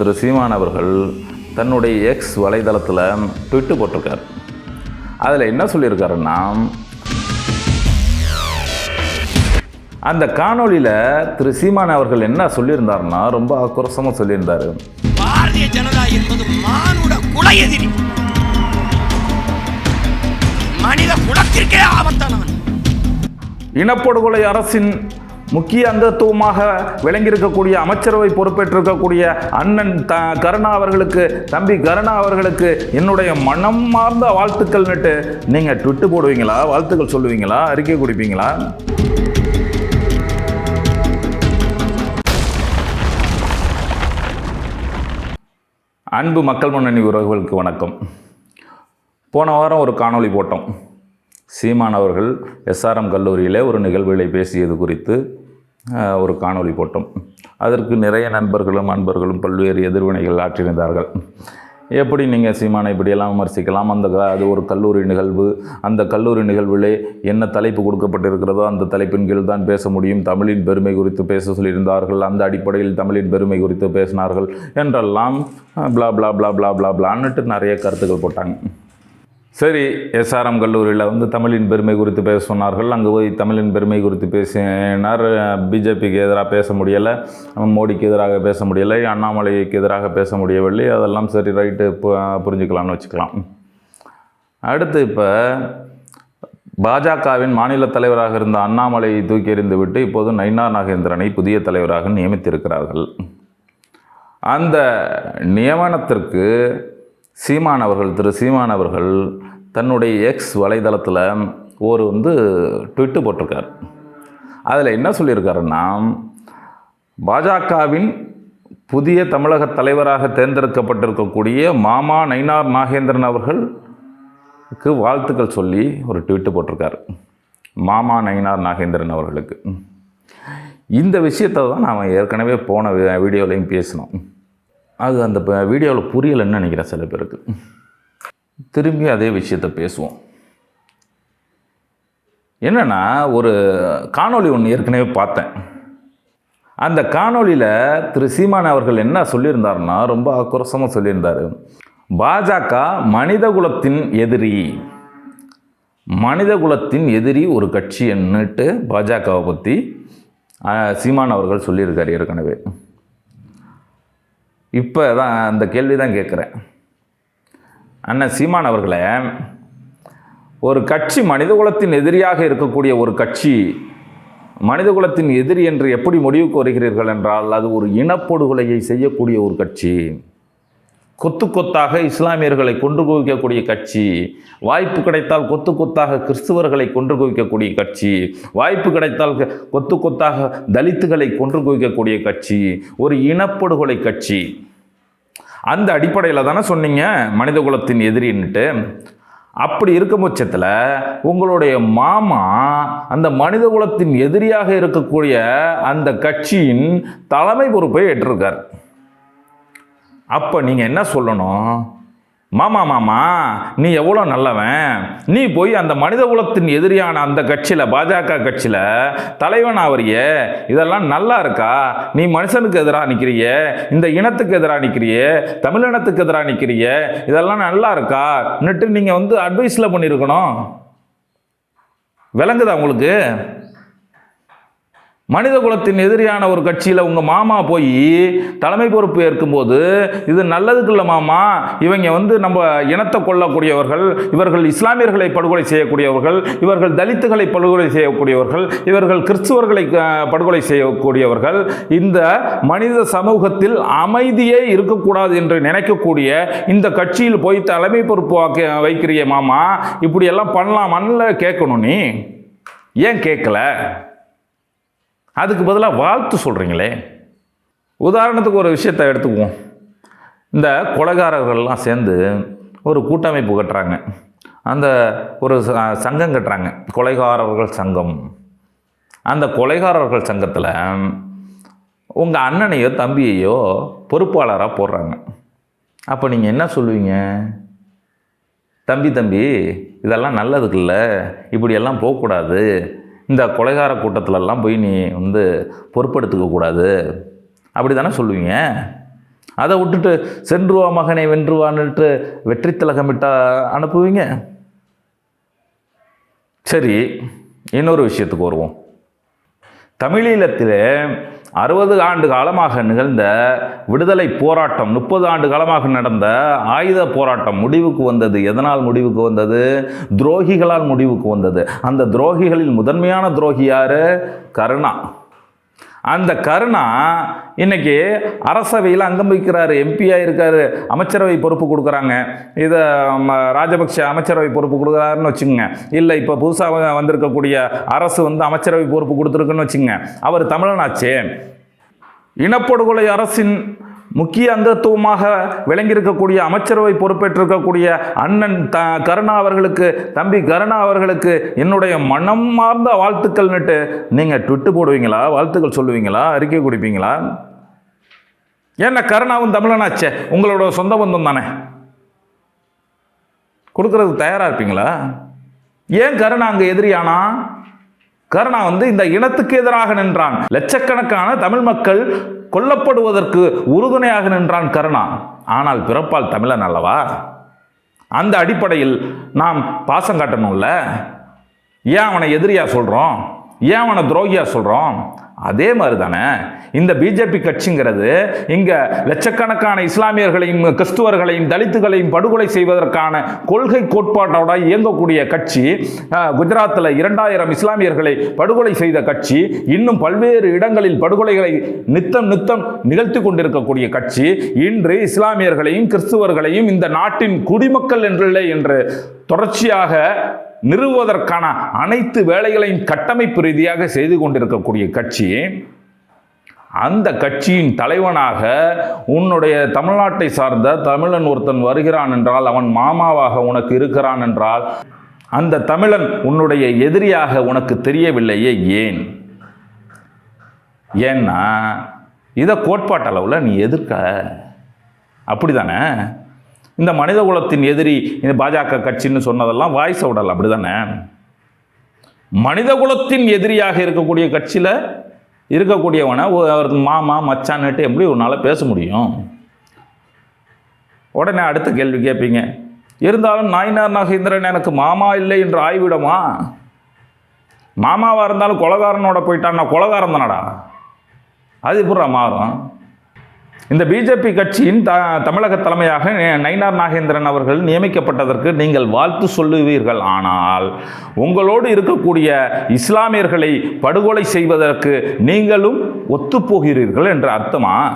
திரு சீமான் அவர்கள் தன்னுடைய எக்ஸ் வலைதளத்தில் ட்விட்டு போட்டிருக்கார். அதில் என்ன சொல்லியிருக்காருன்னா அந்த காணொளியில் திரு சீமான் அவர்கள் என்ன சொல்லியிருந்தாருன்னா ரொம்ப ஆக்ரோஷமாக சொல்லியிருந்தார். பாரதிய ஜனதா என்பது மானுட குல எதிரி. மனித குலத்திற்கே ஆபத்தானவன். இனப்படுகொலை அரசின் முக்கிய அங்கத்துவமாக விளங்கியிருக்கக்கூடிய அமைச்சரவை பொறுப்பேற்றிருக்கக்கூடிய அண்ணன் த கருணா அவர்களுக்கு தம்பி கருணா அவர்களுக்கு என்னுடைய மனமார்ந்த வாழ்த்துக்கள்னுட்டு நீங்கள் ட்விட்டு போடுவீங்களா? வாழ்த்துக்கள் சொல்லுவீங்களா? அறிக்கை கொடுப்பீங்களா? அன்பு மக்கள் முன்னணி உறவுகளுக்கு வணக்கம். போன வாரம் ஒரு காணொளி போட்டோம். சீமான் அவர்கள் எஸ்ஆர்எம் கல்லூரியில் ஒரு நிகழ்வுகளை பேசியது குறித்து ஒரு காணொளி போட்டோம். அதற்கு நிறைய நண்பர்களும் அன்பர்களும் பல்வேறு எதிர்வினைகள் ஆற்றியிருந்தார்கள் எப்படி நீங்கள் சீமானை இப்படியெல்லாம் விமர்சிக்கலாம்? அந்த க- அது ஒரு கல்லூரி நிகழ்வு. அந்த கல்லூரி நிகழ்விலே என்ன தலைப்பு கொடுக்கப்பட்டிருக்கிறதோ அந்த தலைப்பின் கீழ் தான் பேச முடியும். தமிழின் பெருமை குறித்து பேச சொல்லியிருந்தார்கள். அந்த அடிப்படையில் தமிழின் பெருமை குறித்து பேசினார்கள் என்றெல்லாம் பிளா பிளா பிளா பிளா பிளா பிளான்னுட்டு நிறைய கருத்துக்கள் போட்டாங்க. சரி எஸ்ஆர்எம் கல்லூரியில் வந்து தமிழின் பெருமை குறித்து பேச சொன்னார்கள். அங்கே போய் தமிழின் பெருமை குறித்து பேசினார். பிஜேபிக்கு எதிராக பேச முடியலை. மோடிக்கு எதிராக பேச முடியலை. அண்ணாமலைக்கு எதிராக பேச முடியவில்லை. அதெல்லாம் சரி ரைட்டு புரிஞ்சுக்கலாம்னு வச்சுக்கலாம். அடுத்து இப்போ பாஜகவின் மாநில தலைவராக இருந்த அண்ணாமலையை தூக்கி எறிந்து விட்டு இப்போது நயினார் நாகேந்திரனை புதிய தலைவராக நியமித்திருக்கிறார்கள். அந்த நியமனத்திற்கு சீமான் அவர்கள் திரு சீமான் அவர்கள் தன்னுடைய எக்ஸ் வலைதளத்தில் ஒரு வந்து ட்விட்டு போட்டிருக்கார். அதில் என்ன சொல்லியிருக்காருன்னா பாஜகவின் புதிய தமிழக தலைவராக தேர்ந்தெடுக்கப்பட்டிருக்கக்கூடிய மாமா நயினார் நாகேந்திரன் அவர்களுக்கு வாழ்த்துக்கள் சொல்லி ஒரு ட்விட்டு போட்டிருக்கார். மாமா நயினார் நாகேந்திரன் அவர்களுக்கு. இந்த விஷயத்தை தான் நாம் ஏற்கனவே போன வி- வீடியோலையும் பேசினோம். அது அந்த வீடியோவில் புரியலைன்னு நினைக்கிறேன் சில பேருக்கு. திரும்பி அதே விஷயத்தை பேசுவோம். என்னென்னா ஒரு காணொளி ஒன்று ஏற்கனவே பார்த்தேன். அந்த காணொளியில் திரு சீமான் அவர்கள் என்ன சொல்லியிருந்தாருன்னா ரொம்ப ஆக்ரோஷமாக சொல்லியிருந்தார். பாஜக மனிதகுலத்தின் எதிரி. மனிதகுலத்தின் எதிரி ஒரு கட்சி என்னட்டு பாஜகவை பற்றி சீமான் அவர்கள் சொல்லியிருக்கார் ஏற்கனவே. இப்போ தான் அந்த கேள்வி தான் கேட்குறேன். அண்ணன் சீமான் அவர்களே ஒரு கட்சி மனிதகுலத்தின் எதிரியாக இருக்கக்கூடிய ஒரு கட்சி மனிதகுலத்தின் எதிரி என்று எப்படி முடிவுக்கு வருகிறீர்கள் என்றால் அது ஒரு இனப்படுகொலையை செய்யக்கூடிய ஒரு கட்சி. கொத்து கொத்தாக இஸ்லாமியர்களை கொன்று குவிக்கக்கூடிய கட்சி வாய்ப்பு கிடைத்தால் கொத்து கொத்தாக கிறிஸ்துவர்களை கொன்று குவிக்கக்கூடிய கட்சி வாய்ப்பு கிடைத்தால் க- கொத்து கொத்தாக தலித்துகளை கொன்று குவிக்கக்கூடிய கட்சி ஒரு இனப்படுகொலை கட்சி. அந்த அடிப்படையில் தானே சொன்னீங்க மனிதகுலத்தின் எதிரின்ட்டு அப்படி இருக்கும் பட்சத்தில் உங்களுடைய மாமா அந்த மனிதகுலத்தின் எதிரியாக இருக்கக்கூடிய அந்த கட்சியின் தலைமை பொறுப்பை ஏற்றிருக்கார். அப்போ நீங்கள் என்ன சொல்லணும்? மாமா மாமா நீ எவ்வளோ நல்லவன்? நீ போய் அந்த மனித குலத்தின் எதிரியான அந்த கட்சியில் பாஜக கட்சியில் தலைவன் ஆவறிய. இதெல்லாம் நல்லா இருக்கா? நீ மனுஷனுக்கு எதிராக நிற்கிறிய இந்த இனத்துக்கு எதிராக நிற்கிறிய தமிழினத்துக்கு எதிராக நிற்கிறிய இதெல்லாம் நல்லா இருக்கா? இன்னட்டு நீங்கள் வந்து அட்வைஸில் பண்ணியிருக்கணும். விளங்குதா உங்களுக்கு? மனித குலத்தின் எதிரியான ஒரு கட்சியில் உங்கள் மாமா போய் தலைமை பொறுப்பு ஏற்கும்போது இது நல்லதுக்கு இல்லை மாமா இவங்க வந்து நம்ம இனத்தை கொல்லக்கூடியவர்கள் இவர்கள் இஸ்லாமியர்களை படுகொலை செய்யக்கூடியவர்கள் இவர்கள் தலித்துகளை படுகொலை செய்யக்கூடியவர்கள் இவர்கள் கிறிஸ்துவர்களை படுகொலை செய்யக்கூடியவர்கள் இந்த மனித சமூகத்தில் அமைதியே இருக்கக்கூடாது என்று நினைக்கக்கூடிய இந்த கட்சியில் போய் தலைமை பொறுப்பு வாக்க- வைக்கிறிய மாமா இப்படியெல்லாம் பண்ணலாமான்னு கேட்கணும் நீ. ஏன் கேட்கல? அதுக்கு பதிலாக வாழ்த்து சொல்கிறீங்களே உதாரணத்துக்கு ஒரு விஷயத்தை எடுத்துக்குவோம். இந்த கொலைகாரர்கள்லாம் சேர்ந்து ஒரு கூட்டமைப்பு கட்டுறாங்க. அந்த ஒரு ச- சங்கம் கட்டுறாங்க. கொலைகாரர்கள் சங்கம். அந்த கொலைகாரர்கள் சங்கத்தில் உங்கள் அண்ணனையோ தம்பியையோ பொறுப்பாளராக போடுறாங்க. அப்போ நீங்கள் என்ன சொல்லுவீங்க? தம்பி தம்பி இதெல்லாம் நல்லதுக்குல்ல இப்படியெல்லாம் போகக்கூடாது. இந்த கொலைகார கூட்டத்திலலாம் போய் நீ வந்து பொறுப்படுத்துக்கக்கூடாது அப்படி தானே சொல்லுவீங்க? அதை விட்டுட்டு சென்றுவா மகனை வென்றுவான்னுட்டு வெற்றி திலகமிட்டா அனுப்புவீங்க? சரி இன்னொரு விஷயத்துக்கு வருவோம். தமிழீழத்தில் அறுபது ஆண்டு காலமாக நிகழ்ந்த விடுதலை போராட்டம் முப்பது ஆண்டு காலமாக நடந்த ஆயுத போராட்டம் முடிவுக்கு வந்தது. எதனால் முடிவுக்கு வந்தது? துரோகிகளால் முடிவுக்கு வந்தது. அந்த துரோகிகளில் முதன்மையான துரோகி யார்? கருணா. அந்த கருணா இன்றைக்கி அரசவையில் அங்கம் வைக்கிறார் எம்பியாக இருக்கார் அமைச்சரவை பொறுப்பு கொடுக்குறாங்க. இதை ம, ராஜபக்ஷ அமைச்சரவை பொறுப்பு கொடுக்குறாருன்னு வச்சுக்கோங்க. இல்லை இப்போ புதுசாக வந்திருக்கக்கூடிய அரசு வந்து அமைச்சரவை பொறுப்பு கொடுத்துருக்குன்னு வச்சுக்கோங்க. அவர் தமிழனாச்சே. இனப்படுகொலை அரசின் முக்கிய அங்கத்துவமாக விளங்கியிருக்கக்கூடிய அமைச்சரவை பொறுப்பேற்றிருக்கக்கூடிய அண்ணன் த கருணா அவர்களுக்கு தம்பி கருணா அவர்களுக்கு என்னுடைய மனம் மார்ந்த வாழ்த்துக்கள்னுட்டு நீங்கள் ட்விட்டு போடுவீங்களா? வாழ்த்துக்கள் சொல்லுவீங்களா? அறிக்கை கொடுப்பீங்களா? ஏன்னா கருணாவும் தமிழனாச்சே. உங்களோட சொந்த பந்தம் தானே. கொடுக்கறதுக்கு தயாராக இருப்பீங்களா? ஏன் கருணா அங்கே எதிரியானா? கருணா வந்து இந்த இனத்துக்கு எதிராக நின்றான். லட்சக்கணக்கான தமிழ் மக்கள் கொல்லப்படுவதற்கு உறுதுணையாக நின்றான் கருணா. ஆனால் பிறப்பால் தமிழன் அல்லவா? அந்த அடிப்படையில் நாம் பாசம் காட்டணும்ல? ஏன் அவனை எதிரியா சொல்கிறோம் ஏன் அவனை துரோகியா சொல்கிறோம் அதே மாதிரி தானே இந்த பிஜேபி கட்சிங்கிறது இங்கே லட்சக்கணக்கான இஸ்லாமியர்களையும் கிறிஸ்துவர்களையும் தலித்துகளையும் படுகொலை செய்வதற்கான கொள்கை கோட்பாட்டோட இயங்கக்கூடிய கட்சி குஜராத்தில் இரண்டாயிரம் இஸ்லாமியர்களை படுகொலை செய்த கட்சி இன்னும் பல்வேறு இடங்களில் படுகொலைகளை நித்தம் நித்தம் நிகழ்த்தி கொண்டிருக்கக்கூடிய கட்சி இன்று இஸ்லாமியர்களையும் கிறிஸ்துவர்களையும் இந்த நாட்டின் குடிமக்கள் என்றில்லை என்று தொடர்ச்சியாக நிறுவுவதற்கான அனைத்து வேலைகளையும் கட்டமைப்பு ரீதியாக செய்து கொண்டிருக்கக்கூடிய கட்சி அந்த கட்சியின் தலைவனாக உன்னுடைய தமிழ்நாட்டை சார்ந்த தமிழன் ஒருத்தன் வருகிறான் என்றால் அவன் மாமாவாக உனக்கு இருக்கிறான் என்றால் அந்த தமிழன் உன்னுடைய எதிரியாக உனக்கு தெரியவில்லையே ஏன்? ஏன்னா இதை கோட்பாட்டளவில் நீ எதிர்க்க. அப்படி தானே இந்த மனித குலத்தின் எதிரி இந்த பாஜக கட்சின்னு சொன்னதெல்லாம் வாய்ஸ் அவுடல் அப்படி தானே மனித குலத்தின் எதிரியாக இருக்கக்கூடிய கட்சியில் இருக்கக்கூடியவனை அவர் மாமா மச்சான்னுட்டு எப்படி உன்னால் பேச முடியும்? உடனே அடுத்த கேள்வி கேட்பீங்க. இருந்தாலும் நாயினார் நாகேந்திரன் எனக்கு மாமா இல்லை என்று ஆய்விடமா? மாமாவாக இருந்தாலும் கொலகாரனோட போயிட்டான் நான் கொலகாரன் தானடா? அது எப்படா மாறும்? இந்த பிஜேபி கட்சியின் த தமிழக தலைமையாக நயினார் நாகேந்திரன் அவர்கள் நியமிக்கப்பட்டதற்கு நீங்கள் வாழ்த்து சொல்லுவீர்கள். ஆனால் உங்களோடு இருக்கக்கூடிய இஸ்லாமியர்களை படுகொலை செய்வதற்கு நீங்களும் ஒத்துப்போகிறீர்கள் என்று அர்த்தமா?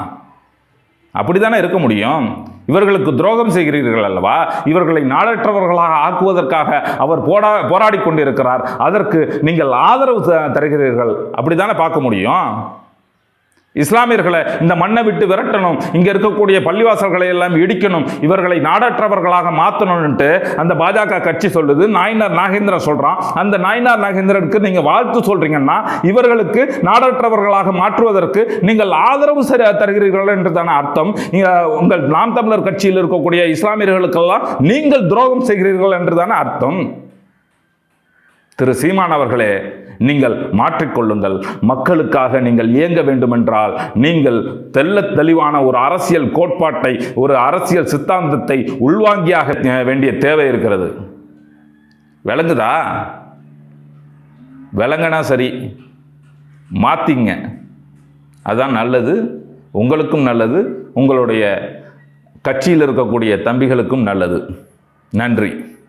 அப்படித்தானே இருக்க முடியும். இவர்களுக்கு துரோகம் செய்கிறீர்கள் அல்லவா? இவர்களை நாடற்றவர்களாக ஆக்குவதற்காக அவர் போடா போராடி கொண்டிருக்கிறார். அதற்கு நீங்கள் ஆதரவு த- தருகிறீர்கள். அப்படித்தானே பார்க்க முடியும்? இஸ்லாமியர்களை இந்த மண்ணை விட்டு விரட்டணும். இங்கே இருக்கக்கூடிய பள்ளிவாசல்களை எல்லாம் இடிக்கணும். இவர்களை நாடற்றவர்களாக மாற்றணும்னுட்டு அந்த பாஜக கட்சி சொல்லுது. நாயனார் நாகேந்திரன் சொல்கிறான் அந்த நாயனார் நாகேந்திரனுக்கு நீங்கள் வாழ்த்து சொல்கிறீங்கன்னா இவர்களுக்கு நாடற்றவர்களாக மாற்றுவதற்கு நீங்கள் ஆதரவு சரி தருகிறீர்கள் என்று தானே அர்த்தம். நீங்கள் உங்கள் நாம் தமிழர் கட்சியில் இருக்கக்கூடிய இஸ்லாமியர்களுக்கெல்லாம் நீங்கள் துரோகம் செய்கிறீர்கள் என்று தானே அர்த்தம். திரு சீமான் அவர்களே நீங்கள் மாற்றிக்கொள்ளுங்கள் மக்களுக்காக நீங்கள் இயங்க வேண்டுமென்றால் நீங்கள் தெல்ல தெளிவான ஒரு அரசியல் கோட்பாட்டை ஒரு அரசியல் சித்தாந்தத்தை உள்வாங்கியாக வேண்டிய தேவை இருக்கிறது. விளங்குதா? விளங்குனா சரி. மாத்திங்க. அதான் நல்லது. உங்களுக்கும் நல்லது. உங்களுடைய கட்சியில் இருக்கக்கூடிய தம்பிகளுக்கும் நல்லது. நன்றி.